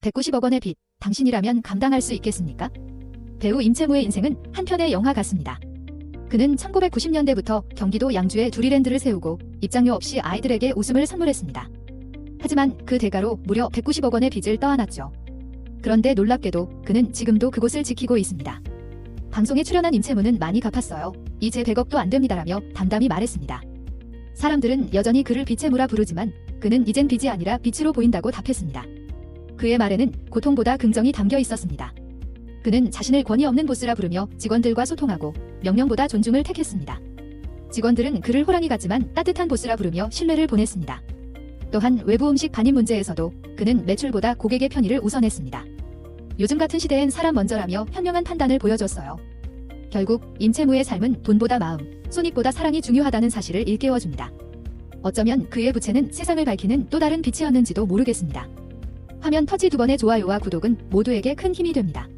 190억 원의 빚, 당신이라면 감당할 수 있겠습니까? 배우 임채무의 인생은 한편의 영화 같습니다. 그는 1990년대부터 경기도 양주에 두리랜드를 세우고 입장료 없이 아이들에게 웃음을 선물했습니다. 하지만 그 대가로 무려 190억 원의 빚을 떠안았죠. 그런데 놀랍게도 그는 지금도 그곳을 지키고 있습니다. 방송에 출연한 임채무는 많이 갚았어요. 이제 100억도 안 됩니다라며 담담히 말했습니다. 사람들은 여전히 그를 빚채무라 부르지만 그는 이젠 빚이 아니라 빛으로 보인다고 답했습니다. 그의 말에는 고통보다 긍정이 담겨 있었습니다. 그는 자신을 권위 없는 보스라 부르며 직원들과 소통하고 명령보다 존중을 택했습니다. 직원들은 그를 호랑이 같지만 따뜻한 보스라 부르며 신뢰를 보냈습니다. 또한 외부 음식 반입 문제에서도 그는 매출보다 고객의 편의를 우선했습니다. 요즘 같은 시대엔 사람 먼저라며 현명한 판단을 보여줬어요. 결국 임채무의 삶은 돈보다 마음, 손익보다 사랑이 중요하다는 사실을 일깨워줍니다. 어쩌면 그의 부채는 세상을 밝히는 또 다른 빛이었는지도 모르겠습니다. 화면 터치 두 번의 좋아요와 구독은 모두에게 큰 힘이 됩니다.